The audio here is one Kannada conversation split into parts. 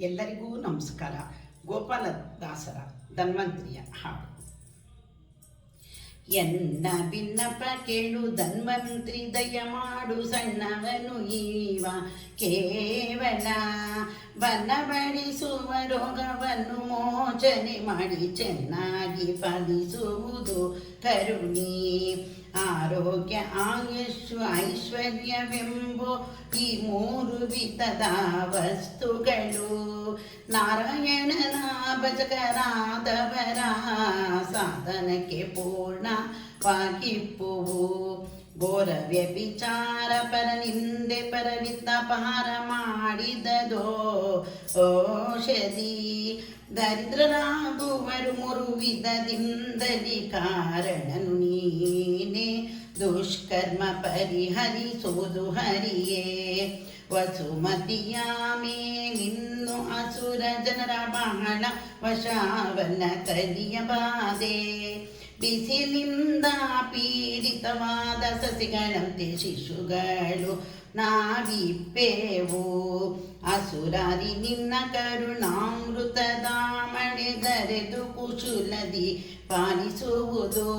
ಎಲ್ಲರಿಗೂ ನಮಸ್ಕಾರ. ಗೋಪಾಲ ದಾಸರ ಧನ್ವಂತ್ರಿಯ ಹಾಡು. ಎನ್ನ ಭಿನ್ನಪ ಕೇಳು, ಧನ್ವಂತ್ರಿ ದಯ ಮಾಡು, ಸಣ್ಣವನು ಈವ. ಕೇವಲ ಬಲಬಡಿಸುವ ರೋಗವನ್ನು ಮೋಚನೆ ಮಾಡಿ, ಚೆನ್ನಾಗಿ ಫಲಿಸುವುದು ಕರುಣಿ. ಆರೋಗ್ಯ ಆಯುಷು ಐಶ್ವರ್ಯವೆಂಬೋ ಈ ಮೂರು ವಿಧದ ವಸ್ತುಗಳು ನಾರಾಯಣನ ಭಜಕರಾದವರ ಸಾಧನಕ್ಕೆ ಪೂರ್ಣವಾಗಿಪ್ಪುವು ಘೋರ ವ್ಯಭಿಚಾರ ಪರ ನಿಂದೆ ಪರವಿತ್ತ ಪಾರ ಮಾಡಿದದೋ? ಓಷಧಿ ದರಿದ್ರರಾಗುವರು ಮೂರು ವಿಧದಿಂದಲಿ ಕಾರಣನು ನೀನೆ. ದುಷ್ಕರ್ಮ ಪರಿಹರಿಸುವುದು ಹರಿಯೇ. ವಸುಮತಿಯಾಮೇ ನಿನ್ನು ಅಸುರ ಜನರ ಬಹಳ ವಶವನ್ನ ಕಲಿಯಬಾದೆ ಬಿಸಿಲಿಂದ ಪೀಡಿತವಾದ ಸಸಿಗಳಂತೆ ಶಿಶುಗಳು ನಾವಿಪ್ಪೇವು. ಅಸುರಾರಿ ನಿನ್ನ ಕರುಣಾಮೃತದ ಮಳೆಗರೆದು ಕುಶುಲದಿ ಪಾಲಿಸುವುದು.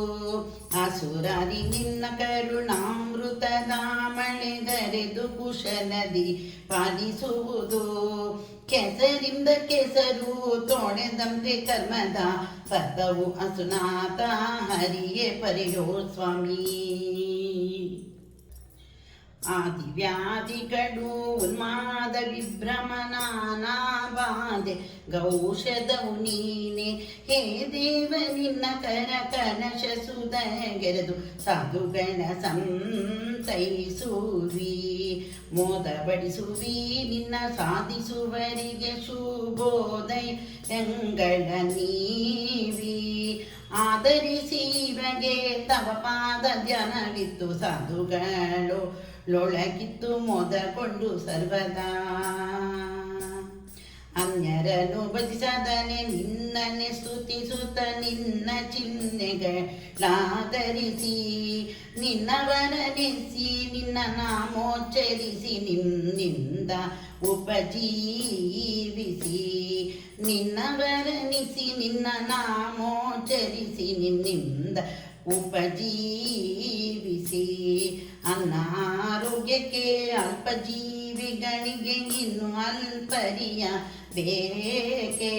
ಅಸುರಾರಿ ನಿನ್ನ ಕರುಣಾಮೃತದ ಮಳೆಗರೆದು ಕುಶಲದಿ ಪಾಲಿಸುವುದು. ಕೆಸರಿಂದ ಕೆಸರು ತೊಳೆದಂತೆ ಕರ್ಮದ ಪದವು ಅಸುನಾಥ ಹರಿಯೇ ಪರಿಯೋ ಸ್ವಾಮಿ. ಆದಿವ್ಯಾಧಿಗಳು, ಉನ್ಮಾದ ವಿಭ್ರಮಣ ಬಾಧೆ ಗೌಷಧವು ನೀನೆ, ಹೇ ದೇವ, ನಿನ್ನ ಕರ ಕನಶ ಸುಧಗೆರೆದು ಸಾಧುಗಳ ಸಂತೈಸುವಿ ಮೋದ ಬಡಿಸುವಿ ನಿನ್ನ ಸಾಧಿಸುವರಿಗೆ ಶುಭೋದಯ ಎಂಗಳ ನೀವಿ. ಆಧರಿಸಿ ಬಗೆ ತವ ಪಾದ ಧ್ಯಾನವಿತ್ತು ಸಾಧುಗಳು ಲೊಳಗಿತ್ತು ಮೊದಕೊಂಡು ಸರ್ವದಾ. ಅನ್ಯರನ್ನು ಭಜಿಸದನೆ ನಿನ್ನನೆ ಸ್ತುತಿಸುತ್ತ ನಿನ್ನ ಚಿಹ್ನೆಗಳಾಧರಿಸಿ ನಿನ್ನವರನಿಸಿ ನಿನ್ನ ನಾಮೋಚ್ಚರಿಸಿ ನಿನ್ನಿಂದ ಉಪಜೀವಿಸಿ ನಿನ್ನವರನಿಸಿ ನಿನ್ನ ನಾಮೋಚ್ಚರಿಸಿ ನಿನ್ನಿಂದ ಉಪಜೀವಿಸಿ ಅನಾರೋಗ್ಯಕ್ಕೆ ಅಲ್ಪಜೀವಿಗಳಿಗೆ ಇನ್ನು ಅಲ್ಪರಿಯ ಬೇಕೆ?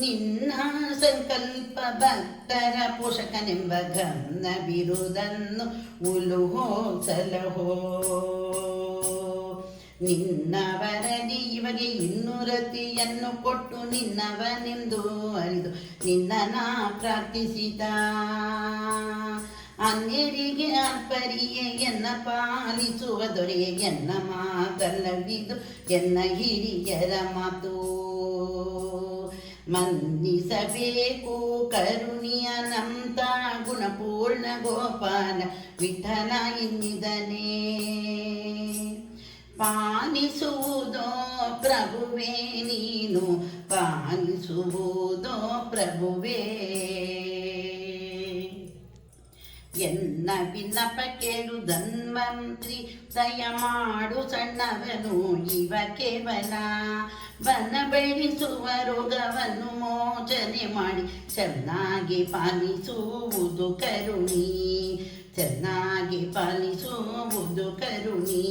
ನಿನ್ನ ಸಂಕಲ್ಪ ಭಕ್ತರ ಪೋಷಕನೆಂಬ ಗಮನ ಬಿರುದನ್ನು ಉಲುಹೋ ಸಲಹೋ ನಿನ್ನವರದಿ ಇವಗೆ ಇನ್ನೂರತಿಯನ್ನು ಕೊಟ್ಟು ನಿನ್ನವನೆಂದು ಅರಿದು ನಿನ್ನ ನಾ ಪ್ರಾರ್ಥಿಸಿದ. ಅನ್ಯರಿಗೆ ಅಲ್ಪರಿಯೇ ಎನ್ನ ಪಾಲಿಸುವ ದೊರೆ ಎನ್ನ ಮಾತಲ್ಲವಿದು ಎನ್ನ ಹಿರಿಯರ ಮಾತು ಮನ್ನಿಸಬೇಕು ಕರುಣಿಯ ನಂತ ಗುಣಪೂರ್ಣ ಗೋಪಾಲ ವಿಠಲ ಇನ್ನಿದನೇ ಪಾಲಿಸುವುದೋ ಪ್ರಭುವೇ ನೀನು ಪಾಲಿಸುವುದೋ ಪ್ರಭುವೇ ವಿನ್ನಪ ಕೇಳು ಧನ್ವಂತ್ರಿ ದಯ ಮಾಡು ಸಣ್ಣವನು ಇವ ಕೇವಲ. ಬನ ಬೆಳೆಸುವ ರೋಗವನ್ನು ಮೋಚನೆ ಮಾಡಿ, ಚೆನ್ನಾಗಿ ಪಾಲಿಸುವುದು ಕರುಣಿ. ಚೆನ್ನಾಗಿ ಪಾಲಿಸುವುದು ಕರುಣಿ,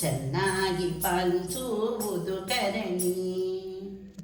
ಚೆನ್ನಾಗಿ ಪಾಲಿಸುವುದು ಕರಣಿ.